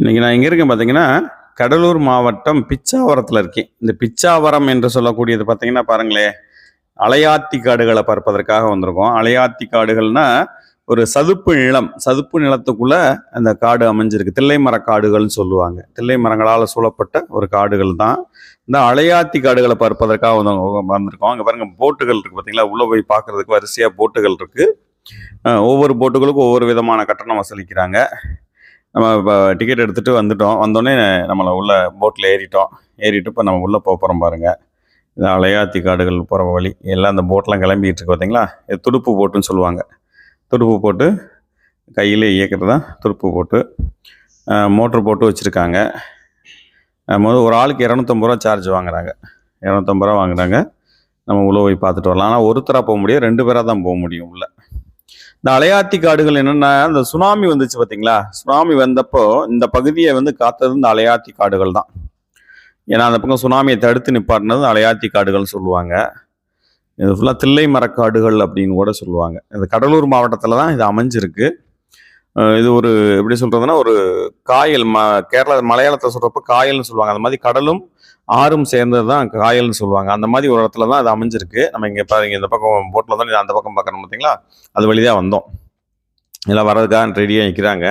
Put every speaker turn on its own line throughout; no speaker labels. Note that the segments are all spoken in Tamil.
இன்றைக்கி நான் எங்கே இருக்கேன் பார்த்தீங்கன்னா கடலூர் மாவட்டம் பிச்சாவரத்தில் இருக்கேன். இந்த பிச்சாவரம் என்று சொல்லக்கூடியது பார்த்தீங்கன்னா பாருங்களேன் அலையாத்தி காடுகளை பார்ப்பதற்காக வந்திருக்கோம். அலையாத்தி காடுகள்னா ஒரு சதுப்பு நிலம் சதுப்பு நிலத்துக்குள்ள அந்த காடு அமைஞ்சிருக்கு. தில்லை மர காடுகள்னு சொல்லுவாங்க. தில்லை மரங்களால் சூழப்பட்ட ஒரு காடுகள் தான். இந்த அலையாத்தி காடுகளை பார்ப்பதற்காக வந்திருக்கோம். அங்கே பாருங்க போட்டுகள் இருக்கு பார்த்தீங்களா உள்ளே போய் பார்க்கறதுக்கு வரிசையாக போட்டுகள் இருக்கு. ஒவ்வொரு போட்டுகளுக்கும் ஒவ்வொரு விதமான கட்டணம் வசூலிக்கிறாங்க. நம்ம இப்போ டிக்கெட் எடுத்துகிட்டு வந்துட்டோம். வந்தோடனே நம்மளை உள்ள போட்டில் ஏறிட்டோம். ஏறிட்டு இப்போ நம்ம உள்ளே போக போகிறோம் பாருங்கள் இது அலையாத்தி காடுகள் போகிற வழி. எல்லாம் அந்த போட்லாம் கிளம்பிகிட்டு இருக்கு பார்த்தீங்களா இது துடுப்பு போட்டுன்னு சொல்லுவாங்க. துடுப்பு போட்டு கையில் இயக்கிறது தான் துடுப்பு போட்டு மோட்ரு போட்டு வச்சுருக்காங்க. முதல் ஒரு ஆளுக்கு இரநூத்தம்பது ரூபா சார்ஜ் வாங்குறாங்க. இரநூத்தம்பது ரூபா வாங்குறாங்க. நம்ம உள்ளே போய் பார்த்துட்டு வரலாம். ஆனால் ஒருத்தராக போக முடியும் ரெண்டு பேராக தான் போக முடியும் உள்ளே. இந்த அலையாத்தி காடுகள் என்னென்னா இந்த சுனாமி வந்துச்சு பார்த்தீங்களா சுனாமி வந்தப்போ இந்த பகுதியை வந்து காத்தது இந்த அலையாத்தி காடுகள் தான். ஏன்னா அந்த பக்கம் சுனாமியை தடுத்து நிப்பாட்டினது அலையாத்தி காடுகள் சொல்லுவாங்க. இது ஃபுல்லாக தில்லை மரக்காடுகள் அப்படின்னு கூட சொல்லுவாங்க. இந்த கடலூர் மாவட்டத்தில் தான் இது அமைஞ்சிருக்கு. இது ஒரு எப்படி சொல்கிறதுனா ஒரு காயல் ம கேரளா மலையாளத்தை சொல்கிறப்ப காயல்னு சொல்லுவாங்க. அந்த மாதிரி கடலும் ஆறும் சேர்ந்தது தான் காயல்னு சொல்லுவாங்க. அந்த மாதிரி ஒரு இடத்துல தான் அது அமைஞ்சிருக்கு. நம்ம இங்கே பாருங்க இந்த பக்கம் போட்டில் தான் அந்த பக்கம் பார்க்கணும் பார்த்தீங்களா? அது வழியாக வந்தோம். எல்லாம் வர்றதுக்காக ரெடியாக நிற்கிறாங்க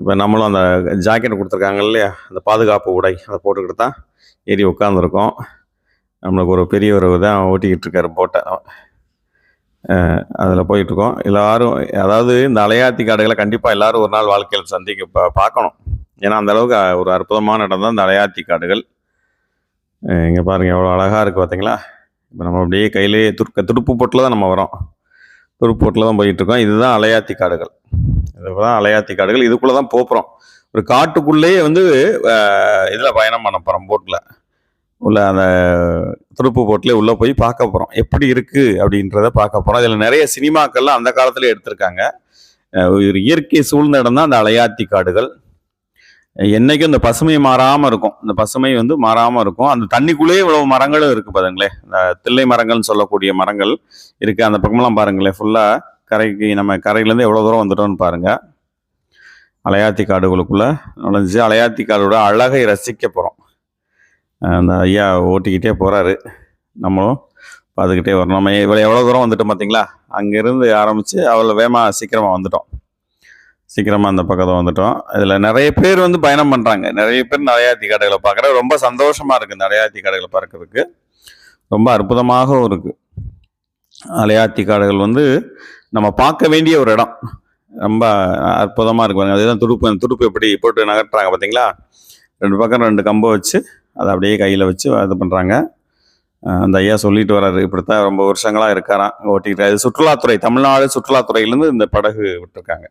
இப்போ நம்மளும் அந்த ஜாக்கெட் கொடுத்துருக்காங்க இல்லையா? அந்த பாதுகாப்பு உடை அதை போட்டுக்கிட்டு தான் ஏறி உட்காந்துருக்கோம் நம்மளுக்கு ஒரு பெரியவர் தான் ஓட்டிக்கிட்டு இருக்காரு போட்டை அதில் போயிட்டுருக்கோம். எல்லாரும் அதாவது இந்த அலையாத்தி காடுகளை கண்டிப்பாக எல்லாரும் ஒரு நாள் வாழ்க்கையில் சந்திக்க பார்க்கணும். ஏன்னா அந்த அளவுக்கு ஒரு அற்புதமான இடம் தான் இந்த அலையாத்தி காடுகள். இங்கே பாருங்கள் எவ்வளோ அழகாக இருக்குது பார்த்தீங்களா இப்போ நம்ம அப்படியே கையிலே துருக்க துடுப்பு போட்டில் தான் நம்ம வரோம். துடுப்பு போட்டில் தான் போயிட்டுருக்கோம் இதுதான் அலையாத்தி காடுகள். இதுதான் அலையாத்தி காடுகள். இதுக்குள்ளே தான் போகிறோம் ஒரு காட்டுக்குள்ளேயே வந்து இதில் பயணம் பண்ண போகிறோம் போட்டில் உள்ள அந்த துடுப்பு போட்டிலே உள்ளே போய் பார்க்க போகிறோம் எப்படி இருக்குது அப்படின்றத பார்க்க போகிறோம் இதில் நிறைய சினிமாக்கள்லாம் அந்த காலத்தில் எடுத்திருக்காங்க. ஒரு இயற்கை சூழ்ந்த இடம் தான் அந்த அலையாத்தி காடுகள். என்றைக்கும் இந்த பசுமை மாறாமல் இருக்கும். இந்த பசுமை வந்து மாறாமல் இருக்கும். அந்த தண்ணிக்குள்ளேயே இவ்வளவு மரங்களும் இருக்குது பாருங்களேன். இந்த தில்லை மரங்கள்னு சொல்லக்கூடிய மரங்கள் இருக்குது அந்த பக்கமெல்லாம் பாருங்களேன். ஃபுல்லாக கரைக்கு நம்ம கரையிலேருந்து எவ்வளோ தூரம் வந்துட்டோம்னு பாருங்கள் அலையாத்தி காடுகளுக்குள்ளே நுழைஞ்சு அலையாத்தி காடோட அழகை ரசிக்க போகிறோம் அந்த ஐயா ஓட்டிக்கிட்டே போகிறாரு நம்மளும் பார்த்துக்கிட்டே வரணும். நம்ம இவ்வளோ எவ்வளோ தூரம் வந்துட்டோம் பார்த்தீங்களா அங்கேருந்து ஆரம்பித்து அவ்வளோ வேகமாக சீக்கிரமாக வந்துட்டோம். சீக்கிரமாக அந்த பக்கத்தில் வந்துட்டோம். இதில் நிறைய பேர் வந்து பயணம் பண்ணுறாங்க நிறைய பேர் நிறையா காடுகளை பார்க்குற ரொம்ப சந்தோஷமாக இருக்குது நிறையா காடுகளை பார்க்கறதுக்கு ரொம்ப அற்புதமாகவும் இருக்குது அலையாத்தி காடுகள் வந்து நம்ம பார்க்க வேண்டிய ஒரு இடம். ரொம்ப அற்புதமாக இருக்கு அதுதான் துடுப்பு அந்த துடுப்பு எப்படி போட்டு நகர்த்துறாங்க பார்த்தீங்களா ரெண்டு பக்கம் ரெண்டு கம்பை வச்சு அதை அப்படியே கையில் வச்சு இது பண்ணுறாங்க அந்த ஐயா சொல்லிட்டு வர்றாரு. இப்படித்தான் ரொம்ப வருஷங்களாக இருக்காராம். ஓட்டிக்கிட்டு அது சுற்றுலாத்துறை தமிழ்நாடு சுற்றுலாத்துறையிலேருந்து இந்த படகு விட்டுருக்காங்க.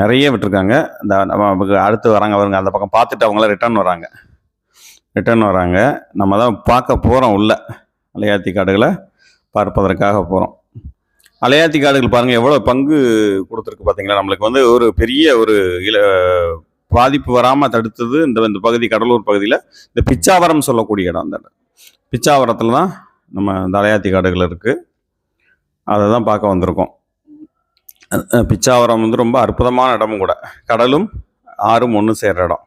நிறைய விட்டுருக்காங்க. இந்த நமக்கு அடுத்து வராங்க வருங்க அந்த பக்கம் பார்த்துட்டு அவங்களாம் ரிட்டர்ன் வராங்க. ரிட்டர்ன் வராங்க. நம்ம தான் பார்க்க போகிறோம் உள்ள. அலையாத்தி காடுகளை பார்ப்பதற்காக போகிறோம் அலையாத்தி காடுகள் பாருங்கள் எவ்வளோ பங்கு கொடுத்துருக்கு பார்த்தீங்களா நம்மளுக்கு வந்து ஒரு பெரிய ஒரு இல பாதிப்பு வராமல் தடுத்தது இந்த இந்த பகுதி கடலூர் பகுதியில் இந்த பிச்சாவரம் சொல்லக்கூடிய இடம் அந்த இடம். பிச்சாவரத்தில் தான் நம்ம இந்த அலையாத்தி காடுகள் இருக்குது அதை தான் பார்க்க வந்திருக்கோம். பிச்சாவரம் வந்து ரொம்ப அற்புதமான இடமும் கூட. கடலும் ஆறும் ஒன்று சேர்ற இடம்.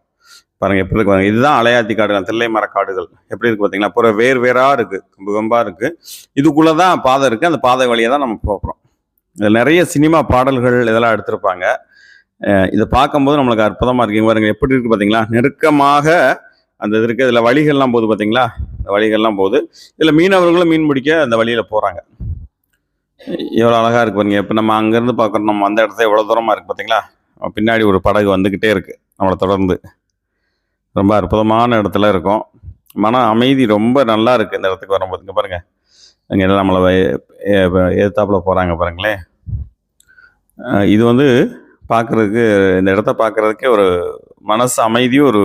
பாருங்கள் எப்படி இருக்கு இதுதான் அலையாத்தி காடுகள் தில்லை மரக்காடுகள் எப்படி இருக்குது பார்த்தீங்களா அப்புறம் வேர் வேறாக இருக்குது கம்பு கம்பாக இருக்குது இதுக்குள்ளே தான் பாதை இருக்குது அந்த பாதை வழியாக தான் நம்ம போகிறோம் இதில் நிறைய சினிமா பாடல்கள் இதெல்லாம் எடுத்திருப்பாங்க. இதை பார்க்கும்போது நம்மளுக்கு அற்புதமாக இருக்குங்க பாருங்கள் எப்படி இருக்குது பார்த்தீங்களா நெருக்கமாக அந்த இது இருக்குது இதில் வழிகள்லாம் போகுது பார்த்தீங்களா இந்த வழிகள்லாம் போகுது. இதில் மீனவர்களும் மீன் பிடிக்க அந்த வழியில் போகிறாங்க எவ்வளோ அழகாக இருக்கு பாருங்க. இப்போ நம்ம அங்கேருந்து பார்க்குறோம். நம்ம அந்த இடத்துல எவ்வளோ தூரமாக இருக்குது பார்த்தீங்களா பின்னாடி ஒரு படகு வந்துக்கிட்டே இருக்குது நம்மளை தொடர்ந்து. ரொம்ப அற்புதமான இடத்துல இருக்கும். மன அமைதி ரொம்ப நல்லா இருக்குது இந்த இடத்துக்கு வரும்போதுங்க பாருங்கள் அங்கே எல்லாம் நம்மளை எதிர்த்தாப்புல போகிறாங்க பாருங்களேன் இது வந்து பார்க்குறதுக்கு இந்த இடத்த பார்க்குறதுக்கே ஒரு மனசு அமைதியும் ஒரு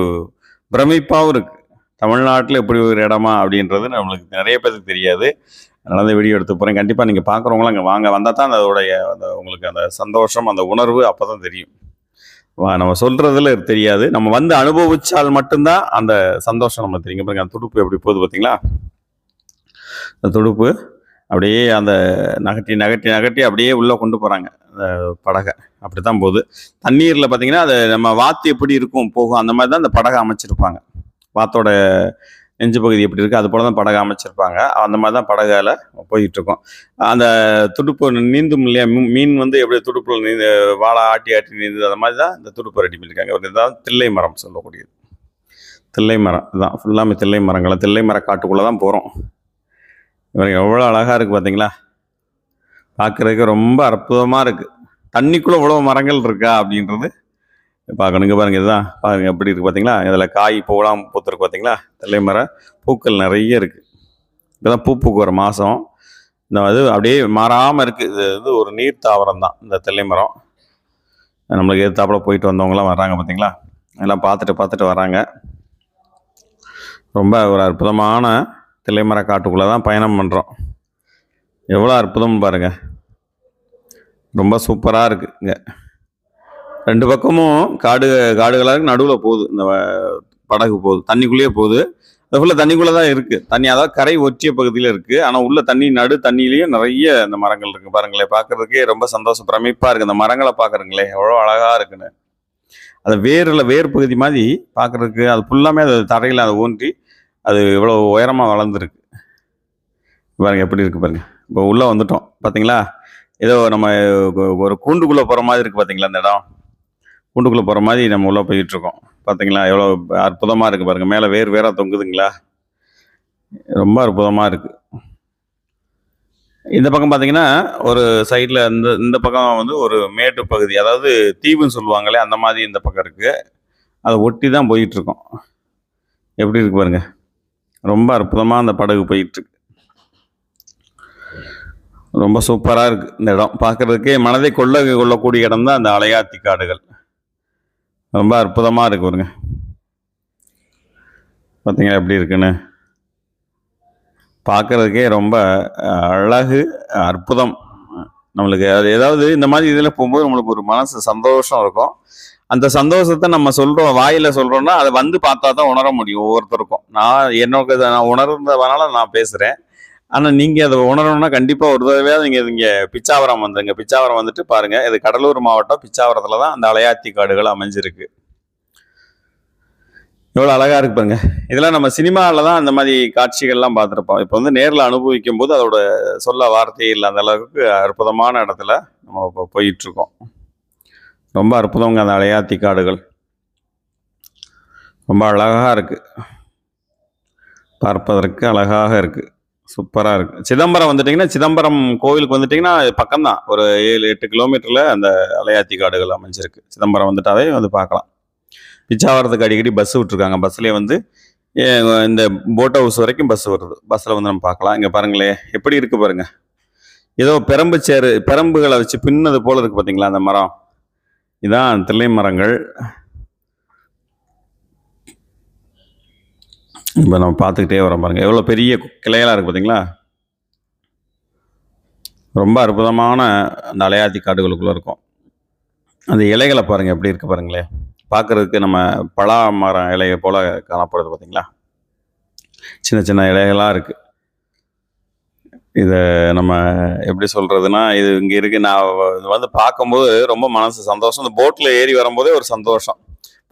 பிரமிப்பாகவும் இருக்குது தமிழ்நாட்டில் இப்படி ஒரு இடமா அப்படின்றது நம்மளுக்கு நிறைய பேருக்கு தெரியாது. அதனால அந்த வீடியோ எடுத்து போகிறேன் கண்டிப்பாக நீங்கள் பார்க்குறவங்களும் அங்கே வாங்க. வந்தால் தான் அதோடைய அந்த உங்களுக்கு அந்த சந்தோஷம் அந்த உணர்வு அப்போ தான் தெரியும். வா நம்ம சொல்கிறதுல தெரியாது. நம்ம வந்து அனுபவிச்சால் மட்டும்தான் அந்த சந்தோஷம் நம்ம தெரியும். பாருங்க அந்த துடுப்பு எப்படி போகுது பார்த்தீங்களா அந்த துடுப்பு அப்படியே அந்த நகட்டி நகட்டி நகட்டி அப்படியே உள்ளே கொண்டு போகிறாங்க அந்த படகை அப்படி தான் போகுது. தண்ணீரில் பார்த்தீங்கன்னா அது நம்ம வாத்து எப்படி இருக்கும் போகும் அந்த மாதிரி தான் அந்த படகை அமைச்சிருப்பாங்க. வாத்தோட நெஞ்சு பகுதி எப்படி இருக்குது அது போல தான் படகு அமைச்சிருப்பாங்க. அந்த மாதிரி தான் படகால போயிட்டு இருக்கோம் அந்த துடுப்பு நீந்தும் இல்லையா? மீன் வந்து எப்படி துடுப்பில் நீந்து வாழை ஆட்டி ஆட்டி நீந்து அந்த மாதிரி தான் இந்த துடுப்பு ரெடி பண்ணியிருக்காங்க. இதுதான் தில்லை மரம் சொல்லக்கூடியது. தில்லை மரம் இதுதான் ஃபுல்லாமே தில்லை மரங்களை? தில்லை மர காட்டுக்குள்ளே தான் போகிறோம் இவங்க எவ்வளோ அழகாக இருக்குது பார்த்தீங்களா பார்க்குறதுக்கு ரொம்ப அற்புதமாக இருக்குது தண்ணிக்குள்ளே இவ்வளோ மரங்கள் இருக்கா அப்படின்றது பார்க்கணும் இங்கே இதுதான். பாருங்க எப்படி இருக்குது பார்த்தீங்களா இதில் காய் பூலாம் பூத்துருக்கு பார்த்தீங்களா தெல்லை மரம் பூக்கள் நிறைய இருக்குது இதெல்லாம் பூ பூக்குற மாதம் இந்த இது அப்படியே மாறாமல் இருக்குது இது வந்து ஒரு நீர் தாவரம் தான் இந்த தெல்லை மரம். நம்மளுக்கு எதிர்த்தாப்பில் போயிட்டு வந்தவங்களாம் வர்றாங்க பார்த்தீங்களா எல்லாம் பார்த்துட்டு பார்த்துட்டு வராங்க. ரொம்ப ஒரு அற்புதமான தில்லைமர காட்டுக்குள்ளே தான் பயணம் பண்ணுறோம் எவ்வளோ அற்புதம்னு பாருங்க. ரொம்ப சூப்பராக இருக்குது இங்கே ரெண்டு பக்கமும் காடு காடுகளாக நடுவில் போகுது. இந்த படகு போகுது. தண்ணிக்குள்ளேயே போகுது. அது ஃபுல்லாக தண்ணிக்குள்ளே தான் இருக்குது தண்ணி அதாவது கரை ஒற்றிய பகுதியில் இருக்குது ஆனால் உள்ள தண்ணி நடு தண்ணியிலையும் நிறைய இந்த மரங்கள் இருக்குது பாருங்களேன் பார்க்குறதுக்கே ரொம்ப சந்தோஷம் பிரமிப்பாக இருக்குது இந்த மரங்களை பார்க்குறங்களே எவ்வளோ அழகாக இருக்குன்னு. அது வேரில் வேர் பகுதி மாதிரி பார்க்குறதுக்கு அது ஃபுல்லாமே அது தரையில் அதை ஊன்றி அது இவ்வளோ உயரமாக வளர்ந்துருக்கு. பாருங்கள் எப்படி இருக்குது பாருங்கள் இப்போ உள்ளே வந்துட்டோம். பார்த்தீங்களா ஏதோ நம்ம ஒரு கூண்டுக்குள்ளே போகிற மாதிரி இருக்குது பார்த்தீங்களா அந்த இடம்? கூண்டுக்குள்ளே போகிற மாதிரி நம்ம உள்ளே போயிட்டுருக்கோம். பார்த்தீங்களா எவ்வளோ அற்புதமாக இருக்குது பாருங்கள் மேலே வேர் வேறாக தொங்குதுங்களா? ரொம்ப அற்புதமாக இருக்குது இந்த பக்கம் பார்த்தீங்கன்னா ஒரு சைடில் இந்த இந்த பக்கம் வந்து ஒரு மேட்டு பகுதி. அதாவது தீவுன்னு சொல்லுவாங்களே அந்த மாதிரி இந்த பக்கம் இருக்குது அதை ஒட்டி தான் போயிட்டுருக்கோம். எப்படி இருக்கு பாருங்க? ரொம்ப அற்புதமாக அந்த படகு போயிட்டுருக்கு ரொம்ப சூப்பராக இருக்குது இந்த இடம். பார்க்கறதுக்கே மனதை கொள்ள கொள்ளக்கூடிய இடம் தான் அந்த அலையாத்தி காடுகள். ரொம்ப அற்புதமாக இருக்கு பாருங்க. பார்த்தீங்களா எப்படி இருக்குன்னு? பார்க்கறதுக்கே ரொம்ப அழகு அற்புதம். நம்மளுக்கு அது ஏதாவது இந்த மாதிரி இதில் போகும்போது நம்மளுக்கு ஒரு மனசு சந்தோஷம் இருக்கும். அந்த சந்தோஷத்தை நம்ம சொல்கிறோம் வாயில் சொல்கிறோன்னா அதை வந்து பார்த்தா தான் உணர முடியும் ஒவ்வொருத்தருக்கும். நான் என்னோட நான் உணர்ந்தவனால நான் பேசுகிறேன் ஆனால் நீங்கள் அதை உணரணும்னா கண்டிப்பாக ஒரு தடவையாவது நீங்கள் இங்கே பிச்சாவரம் வந்துடுங்க பிச்சாவரம் வந்துட்டு பாருங்கள் இது கடலூர் மாவட்டம் பிச்சாவரத்தில் தான் அந்த அலையாத்தி காடுகள் அமைஞ்சிருக்கு. எவ்வளோ அழகாக இருக்கு பாருங்க. இதெல்லாம் நம்ம சினிமாவில் தான் அந்த மாதிரி காட்சிகள்லாம் பார்த்துருப்போம். இப்போ வந்து நேரில் அனுபவிக்கும் போது அதோட சொல்ல வார்த்தையே இல்லை. அந்த அளவுக்கு அற்புதமான இடத்துல நம்ம இப்போ போயிட்டுருக்கோம். ரொம்ப அற்புதங்க அந்த அலையாத்தி காடுகள். ரொம்ப அழகாக இருக்குது பார்ப்பதற்கு அழகாக இருக்குது சூப்பராக இருக்கு. சிதம்பரம் வந்துட்டிங்கன்னா சிதம்பரம் கோவிலுக்கு வந்துட்டிங்கன்னா பக்கம்தான். ஒரு ஏழு எட்டு கிலோமீட்டரில் அந்த அலையாத்தி காடுகள் அமைஞ்சிருக்கு. சிதம்பரம் வந்துட்டாவே வந்து பார்க்கலாம். பிச்சாவரத்துக்கு அடிக்கடி பஸ் விட்ருக்காங்க பஸ்லேயே வந்து ஏ, இந்த போட் ஹவுஸ் வரைக்கும் பஸ் வருது. பஸ்ஸில் வந்து நம்ம பார்க்கலாம். இங்கே பாருங்களேன் எப்படி இருக்குது பாருங்கள் ஏதோ பெரம்பு சேரு பெரம்புகளை வச்சு பின்னது போல் இருக்குது பார்த்தீங்களா அந்த மரம்? இதான் தில்லை மரங்கள். இப்போ நம்ம பார்த்துக்கிட்டே வரோம் பாருங்கள் எவ்வளோ பெரிய கிளைகளாக இருக்குது பார்த்தீங்களா ரொம்ப அற்புதமான அந்த அலையாத்தி காடுகளுக்குள்ளே இருக்கும். அந்த இலைகளை பாருங்கள் எப்படி இருக்குது பாருங்களேன் பார்க்கறதுக்கு நம்ம பலா மரம் இலையை போல் காணப்படுது பார்த்தீங்களா சின்ன சின்ன இலைகளாக இருக்குது இதை நம்ம எப்படி சொல்கிறதுன்னா இது இங்கே இருக்குது நான் இது வந்து பார்க்கும்போது ரொம்ப மனசு சந்தோஷம். இந்த போட்டில் ஏறி வரும்போதே ஒரு சந்தோஷம்.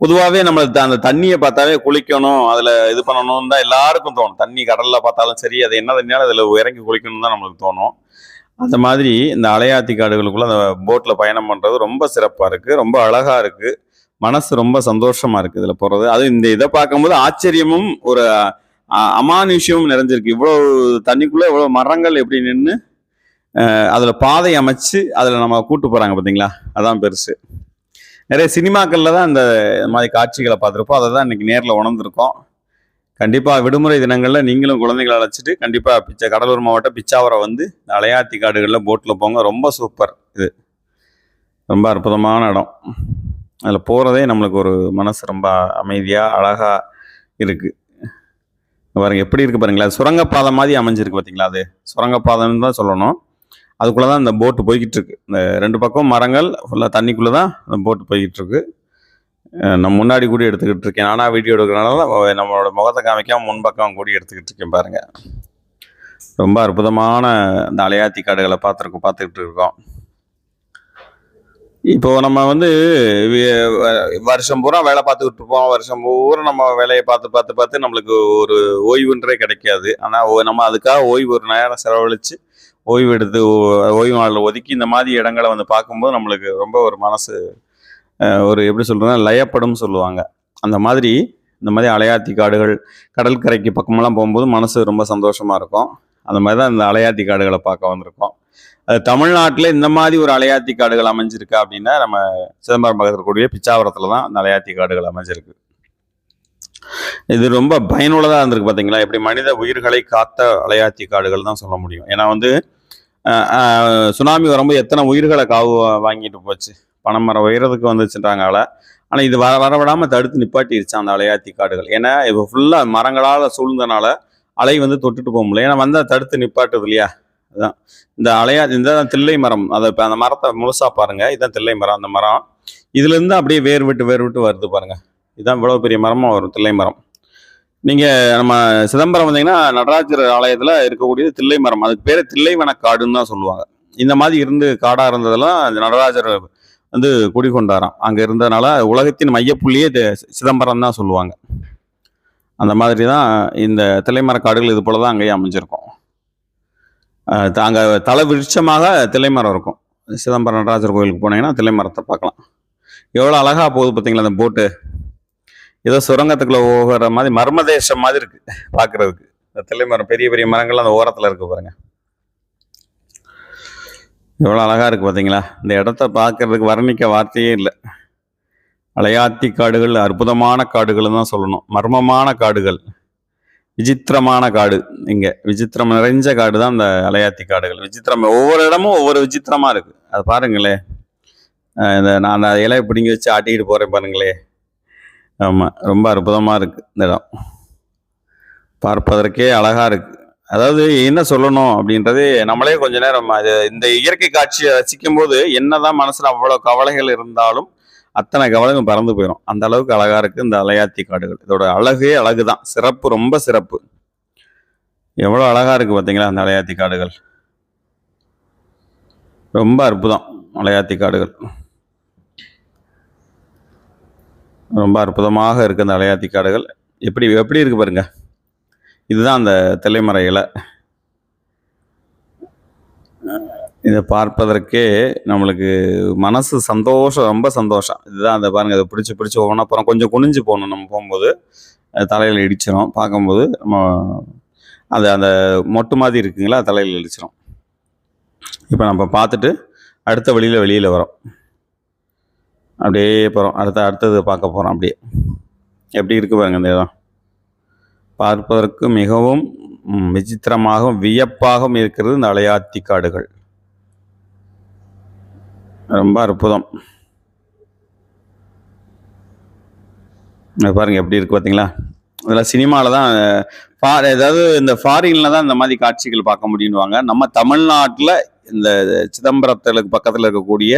பொதுவாகவே நம்மளுக்கு அந்த தண்ணியை பார்த்தாவே குளிக்கணும் அதில் இது பண்ணணும்னு தான் எல்லாருக்கும் தோணும். தண்ணி கடலில் பார்த்தாலும் சரி அது என்ன தண்ணியாலும் அதில் இறங்கி குளிக்கணும்னு தான் நம்மளுக்கு தோணும். அந்த மாதிரி இந்த அலையாத்தி காடுகளுக்குள்ளே அந்த போட்டில் பயணம் பண்ணுறது ரொம்ப சிறப்பாக இருக்குது ரொம்ப அழகாக இருக்குது மனசு ரொம்ப சந்தோஷமாக இருக்குது இதில் போகிறது அது இந்த இதை பார்க்கும்போது ஆச்சரியமும் ஒரு அ- அமானுஷ்யமும் நிறைஞ்சிருக்கு. இவ்வளோ தண்ணிக்குள்ளே இவ்வளோ மரங்கள் எப்படி நின்று அதில் பாதை அமைச்சு அதில் நம்ம கூட்டு போகிறாங்க பார்த்தீங்களா அதான் பெருசு. நிறைய சினிமாக்களில் தான் இந்த மாதிரி காட்சிகளை பார்த்துருப்போம். அதை தான் இன்றைக்கி நேரில் உணர்ந்துருக்கோம். கண்டிப்பாக விடுமுறை தினங்களில் நீங்களும் குழந்தைகளை அழைச்சிட்டு கண்டிப்பாக பிச்சை கடலூர் மாவட்டம் பிச்சாவரம் வந்து இந்த அலையாத்தி காடுகளில் போட்டில் போங்க. ரொம்ப சூப்பர் இது. ரொம்ப அற்புதமான இடம். அதில் போகிறதே நம்மளுக்கு ஒரு மனசு ரொம்ப அமைதியாக அழகாக இருக்குது பாருங்கள் எப்படி இருக்குது பாருங்களா சுரங்கப்பாதை மாதிரி அமைஞ்சிருக்கு பார்த்தீங்களா அது? சுரங்கப்பாதைன்னு தான் சொல்லணும். அதுக்குள்ளே தான் இந்த போட்டு போய்கிட்டு இருக்கு இந்த ரெண்டு பக்கம் மரங்கள் ஃபுல்லாக தண்ணிக்குள்ளே தான் அந்த போட்டு போய்கிட்டு இருக்கு நான் முன்னாடி கூட எடுத்துக்கிட்டு இருக்கேன் நானாக வீடியோ எடுக்கிறனால நம்மளோட முகத்தை காமிக்காம முன்பக்கம் கூடி எடுத்துக்கிட்டு இருக்கேன் பாருங்கள் ரொம்ப அற்புதமான இந்த அலையாத்தி காடுகளை பார்த்துருக்கோம் பார்த்துக்கிட்டு இருக்கோம் இப்போ நம்ம வந்து வருஷம் பூரா வேலை பார்த்துக்கிட்டு இருப்போம் வருஷம் பூரா நம்ம வேலையை பார்த்து பார்த்து பார்த்து நம்மளுக்கு ஒரு ஓய்வுன்றே கிடைக்காது. ஆனால் நம்ம அதுக்காக ஓய்வு ஒரு நேரம் செலவழித்து ஓய்வு எடுத்து ஓ- ஓய்வு நாளில் ஒதுக்கி இந்த மாதிரி இடங்களை வந்து பார்க்கும்போது நம்மளுக்கு ரொம்ப ஒரு மனசு ஒரு எப்படி சொல்கிறதுனா லயப்படும் சொல்லுவாங்க. அந்த மாதிரி இந்த மாதிரி அலையாத்தி காடுகள் கடற்கரைக்கு பக்கமெல்லாம் போகும்போது மனசு ரொம்ப சந்தோஷமாக இருக்கும். அந்த மாதிரி தான் இந்த அலையாத்தி காடுகளை பார்க்க வந்திருக்கோம். அது தமிழ்நாட்டில் இந்த மாதிரி ஒரு அலையாத்தி காடுகள் அமைஞ்சிருக்கா அப்படின்னா நம்ம சிதம்பரம் பக்கத்தில் இருக்கக்கூடிய பிச்சாவரத்தில் தான் அந்த அலையாத்தி காடுகள் அமைஞ்சிருக்கு. இது ரொம்ப பயனுள்ளதாக இருந்திருக்கு பார்த்தீங்களா எப்படி மனித உயிர்களை காத்த அலையாத்தி காடுகள் தான் சொல்ல முடியும். ஏன்னா வந்து சுனாமி வரும்போது எத்தனை உயிர்களை காவு வாங்கிட்டு போச்சு. பனைமரம் உயரத்துக்கு வந்துச்சுன்றாங்க ஆள ஆனால் இது வர வர விடாமல் தடுத்து நிப்பாட்டிருச்சு அந்த அலையாத்தி காடுகள். ஏன்னா இப்போ ஃபுல்லாக மரங்களால் சூழ்ந்தனால அலை வந்து தொட்டுட்டு போக முடியல. ஏன்னா வந்தால் தடுத்து நிப்பாட்டுது இல்லையா? அதான். இந்த அலையா இந்த தில்லை மரம். அதை இப்போ அந்த மரத்தை முழுசா பாருங்க. இதுதான் தில்லை மரம். அந்த மரம். இதுல இருந்து அப்படியே வேர் விட்டு வேர் விட்டு வருது பாருங்க. இதுதான் இவ்வளோ பெரிய மரமாக வரும் தில்லை மரம். நீங்கள் நம்ம சிதம்பரம் வந்தீங்கன்னா நடராஜர் ஆலயத்தில் இருக்கக்கூடியது தில்லை மரம். அதுக்கு பேர் தில்லைவன காடுன்னு தான் சொல்லுவாங்க. இந்த மாதிரி இருந்து காடாக இருந்ததெல்லாம் அந்த நடராஜர் வந்து குடிகொண்டாராம். அங்கே இருந்ததுனால உலகத்தின் மையப்புள்ளியே சிதம்பரம் தான் சொல்லுவாங்க. அந்த மாதிரி தான் இந்த தில்லைமர காடுகள் இது போல தான் அங்கேயே அமைஞ்சிருக்கும். அங்கே தலை விருட்சமாக தில்லைமரம் இருக்கும். சிதம்பரம் நடராஜர் கோயிலுக்கு போனீங்கன்னா தில்லைமரத்தை பார்க்கலாம். எவ்வளோ அழகாக போகுது பார்த்தீங்களா அந்த போட்டு ஏதோ சுரங்கத்துக்குள்ள ஓகிற மாதிரி மர்ம தேசம் மாதிரி இருக்கு பார்க்கிறதுக்கு இந்த தில்லைமரம் பெரிய பெரிய மரங்கள்லாம் அந்த ஓரத்தில் இருக்கு பாருங்க. எவ்வளோ அழகா இருக்கு பார்த்தீங்களா இந்த இடத்த பார்க்கறதுக்கு வர்ணிக்க வார்த்தையே இல்லை. அலையாத்தி காடுகள் அற்புதமான காடுகள் தான் சொல்லணும். மர்மமான காடுகள். விசித்திரமான காடு. இங்கே விசித்திரம் நிறைஞ்ச காடு தான் இந்த அலையாத்தி காடுகள். விசித்திரம் ஒவ்வொரு இடமும் ஒவ்வொரு விசித்திரமாக இருக்குது அது பாருங்களே இந்த நான் அந்த இலையை பிடுங்கி வச்சு ஆட்டிக்கிட்டு போகிறேன் பாருங்களே ஆமாம் ரொம்ப அற்புதமாக இருக்குது இந்த இடம். பார்ப்பதற்கே அழகாக இருக்குது அதாவது என்ன சொல்லணும் அப்படின்றது நம்மளே கொஞ்ச நேரம் அது இந்த இயற்கை காட்சியை ரசிக்கும் போது என்னதான் மனசில் அவ்வளோ கவலைகள் இருந்தாலும் அத்தனை கவலையும் பறந்து போயிடும் அந்த அளவுக்கு அழகா இருக்கு இந்த அலையாத்தி காடுகள். இதோட அழகே அழகு தான் சிறப்பு ரொம்ப சிறப்பு. எவ்வளோ அழகா இருக்கு பார்த்தீங்களா அந்த அலையாத்தி காடுகள்? ரொம்ப அற்புதம் அலையாத்தி காடுகள். ரொம்ப அற்புதமாக இருக்குது அந்த அலையாத்தி காடுகள். எப்படி எப்படி இருக்குது பாருங்கள் இதுதான் அந்த தில்லைமர இலை இதை பார்ப்பதற்கே நம்மளுக்கு மனசு சந்தோஷம் ரொம்ப சந்தோஷம். இதுதான் அந்த பாருங்கள் இதை பிடிச்சி பிடிச்சி ஒவ்வொன்றா அப்புறம் கொஞ்சம் குனிஞ்சு போகணும். நம்ம போகும்போது தலையில் இடிச்சிடும் பார்க்கும்போது நம்ம அது அந்த மொட்டு மாதிரி இருக்குங்களா? தலையில் இடிச்சிடும் இப்போ நம்ம பார்த்துட்டு அடுத்த வழியில் வெளியில் வரோம். அப்படியே போகிறோம் அடுத்த அடுத்தது பார்க்க போகிறோம் அப்படியே. எப்படி இருக்கு பாருங்க இந்த இடம். பார்ப்பதற்கு மிகவும் விசித்திரமாகவும் வியப்பாகவும் இருக்கிறது இந்த அலையாத்தி காடுகள். ரொம்ப அற்புதம். பாருங்க எப்படி இருக்கு பார்த்தீங்களா இதெல்லாம் சினிமாவில் தான் ஃபார் ஏதாவது இந்த ஃபாரினில் தான் இந்த மாதிரி காட்சிகள் பார்க்க முடியும்வாங்க நம்ம தமிழ்நாட்டில் இந்த சிதம்பரத்துக்கு பக்கத்தில் இருக்கக்கூடிய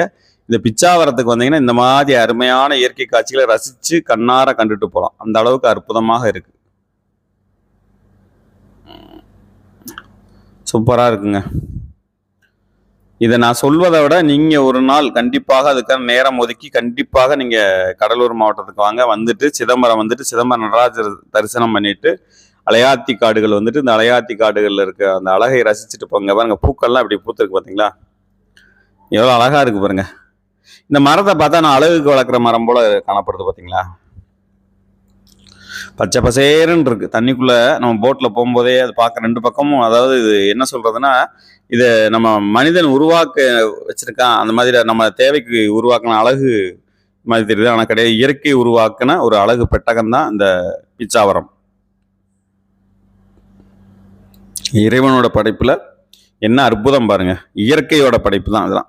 இந்த பிச்சாவரத்துக்கு வந்தீங்கன்னா இந்த மாதிரி அருமையான இயற்கை காட்சிகளை ரசித்து கண்ணார கண்டுட்டு போகலாம் அந்த அளவுக்கு அற்புதமாக இருக்கு. சூப்பராக இருக்குங்க. இதை நான் சொல்வதை விட நீங்கள் ஒரு நாள் கண்டிப்பாக அதுக்கான நேரம் ஒதுக்கி கண்டிப்பாக நீங்கள் கடலூர் மாவட்டத்துக்கு வாங்க. வந்துட்டு சிதம்பரம் வந்துட்டு சிதம்பரம் நடராஜர் தரிசனம் பண்ணிட்டு அலையாத்தி காடுகள் வந்துட்டு இந்த அலையாத்தி காடுகளில் இருக்க அந்த அழகை ரசிச்சுட்டு போங்க பாருங்க. பூக்கள்லாம் இப்படி பூத்துருக்கு பார்த்தீங்களா எவ்வளோ அழகாக இருக்குது பாருங்கள் இந்த மரத்தை பார்த்தா நான் அழகுக்கு வளர்க்குற மரம் போல் காணப்படுது பார்த்தீங்களா பச்சை பசேருன்னு இருக்குது தண்ணிக்குள்ளே நம்ம போட்டில் போகும்போதே அது பார்க்க ரெண்டு பக்கமும் அதாவது இது என்ன சொல்கிறதுன்னா இதை நம்ம மனிதன் உருவாக்க வச்சிருக்கான் அந்த மாதிரி நம்ம தேவைக்கு உருவாக்கின அழகு மாதிரி தெரியுது. ஆனால் கிடையாது இயற்கை உருவாக்கின ஒரு அழகு பெட்டகம் தான் இந்த பிச்சாவரம். இறைவனோட படைப்பில் என்ன அற்புதம் பாருங்க. இயற்கையோட படைப்பு தான் அதெல்லாம்.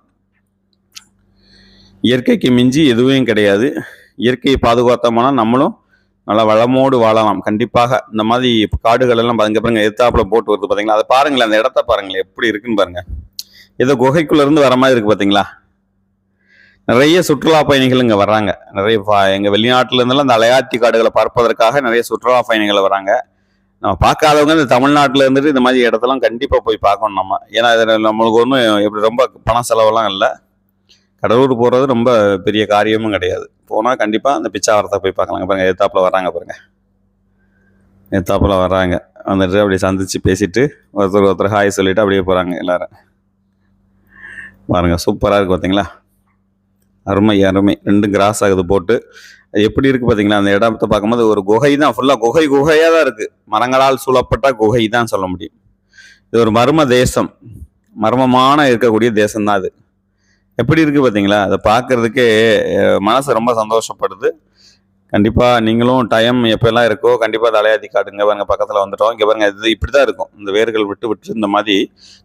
இயற்கைக்கு மிஞ்சி எதுவும் கிடையாது. இயற்கையை பாதுகாத்தோம்னா நம்மளும் நல்லா வளமோடு வாழலாம். கண்டிப்பாக இந்த மாதிரி காடுகள் எல்லாம் பாருங்க பாருங்க எத்தாப்புல போட்டு வருது பார்த்தீங்களா அதை பாருங்களேன் அந்த இடத்த பாருங்களேன் எப்படி இருக்குன்னு பாருங்க. ஏதோ குகைக்குள்ளேருந்து வர மாதிரி இருக்குது பார்த்தீங்களா நிறைய சுற்றுலா பயணிகள் இங்கே வர்றாங்க. நிறைய பா- எங்க அந்த அலையாத்தி காடுகளை பார்ப்பதற்காக நிறைய சுற்றுலா பயணிகள் வராங்க. நம்ம பார்க்காதவங்க இந்த தமிழ்நாட்டில் இருந்துட்டு இந்த மாதிரி இடத்தெல்லாம் கண்டிப்பாக போய் பார்க்கணும் நம்ம. ஏன்னா இதில் நம்மளுக்கு ஒன்றும் எப்படி ரொம்ப பண செலவெல்லாம் இல்லை. கடலூர் போகிறது ரொம்ப பெரிய காரியமும் கிடையாது. போனால் கண்டிப்பாக அந்த பிச்சாவரத்தை போய் பார்க்கலாங்க பாருங்கள் எத்தாப்பில் வராங்க பாருங்கள் எத்தாப்பில் வராங்க வந்துட்டு அப்படியே சந்திச்சு பேசிட்டு ஒருத்தர் ஒருத்தர் ஹாய் சொல்லிவிட்டு அப்படியே போகிறாங்க எல்லோரும். பாருங்கள் சூப்பராக இருக்குது பார்த்தீங்களா அருமை அருமை. ரெண்டும் கிராஸ் ஆகுது போட்டு. அது எப்படி இருக்குது பார்த்தீங்களா அந்த இடத்த பார்க்கும்போது ஒரு குகை தான் ஃபுல்லாக குகை குகையாக தான் இருக்குது மரங்களால் சூழப்பட்ட குகை தான் சொல்ல முடியும். இது ஒரு மர்ம தேசம். மர்மமான இருக்கக்கூடிய தேசம்தான் அது. எப்படி இருக்குது பார்த்தீங்களா அதை பார்க்கறதுக்கே மனசு ரொம்ப சந்தோஷப்படுது. கண்டிப்பாக நீங்களும் டைம் எப்போல்லாம் இருக்கோ கண்டிப்பாக தலையாத்தி காட்டுங்க. பாருங்க பக்கத்தில் வந்துட்டோம். இங்கே பாருங்கள் இது இப்படி தான் இருக்கும். இந்த வேர்கள் விட்டு விட்டு இந்த மாதிரி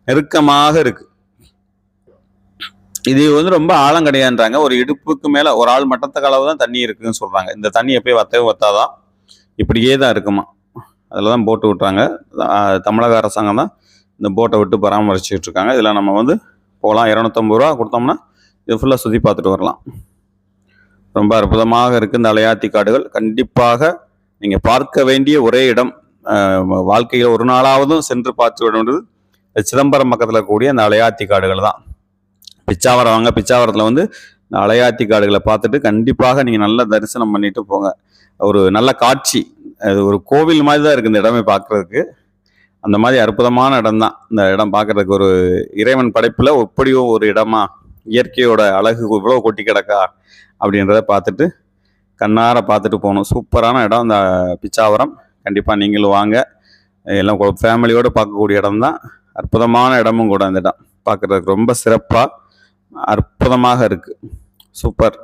நெருக்கமாக இருக்குது இது வந்து ரொம்ப ஆழம் கிடையாதுன்றாங்க ஒரு இடுப்புக்கு மேலே ஒரு ஆள் மட்டத்துக்கு அளவு தான் தண்ணி இருக்குன்னு சொல்கிறாங்க இந்த தண்ணி எப்போயும் வத்தவே வத்தாதான் இப்படியே தான் இருக்குமா? அதில் தான் போட்டு விட்றாங்க தமிழக அரசாங்கம் தான் இந்த போட்டை விட்டு பராமரிச்சுட்டு இருக்காங்க. இதில் நம்ம வந்து போகலாம் இரநூத்தம்பது ரூபா கொடுத்தோம்னா இது ஃபுல்லாக சுற்றி பார்த்துட்டு வரலாம். ரொம்ப அற்புதமாக இருக்குது இந்த அலையாத்தி காடுகள். கண்டிப்பாக நீங்கள் பார்க்க வேண்டிய ஒரே இடம் வாழ்க்கையில் ஒரு நாளாவதும் சென்று பார்த்து விட சிதம்பரம் பக்கத்தில் இருக்கக்கூடிய அந்த அலையாத்தி காடுகள் தான். பிச்சாவரம் வாங்க பிச்சாவரத்தில் வந்து இந்த அலையாத்தி காடுகளை பார்த்துட்டு கண்டிப்பாக நீங்கள் நல்லா தரிசனம் பண்ணிட்டு போங்க. ஒரு நல்ல காட்சி அது ஒரு கோவில் மாதிரி தான் இருக்குது இந்த இடமே பார்க்குறதுக்கு. அந்த மாதிரி அற்புதமான இடம் தான் இந்த இடம் பார்க்குறதுக்கு ஒரு இறைவன் படைப்பில் எப்படியும் ஒரு இடமா இயற்கையோட அழகு இவ்வளோ கொட்டி கிடக்கா அப்படின்றத பார்த்துட்டு கண்ணார பார்த்துட்டு போகணும். சூப்பரான இடம் இந்த பிச்சாவரம். கண்டிப்பாக நீங்களும் வாங்க. எல்லாம் ஃபேமிலியோடு பார்க்கக்கூடிய இடம் தான் அற்புதமான இடமும் கூட அந்த இடம். பார்க்குறதுக்கு ரொம்ப சிறப்பாக அற்புதமாக இருக்குது சூப்பர்.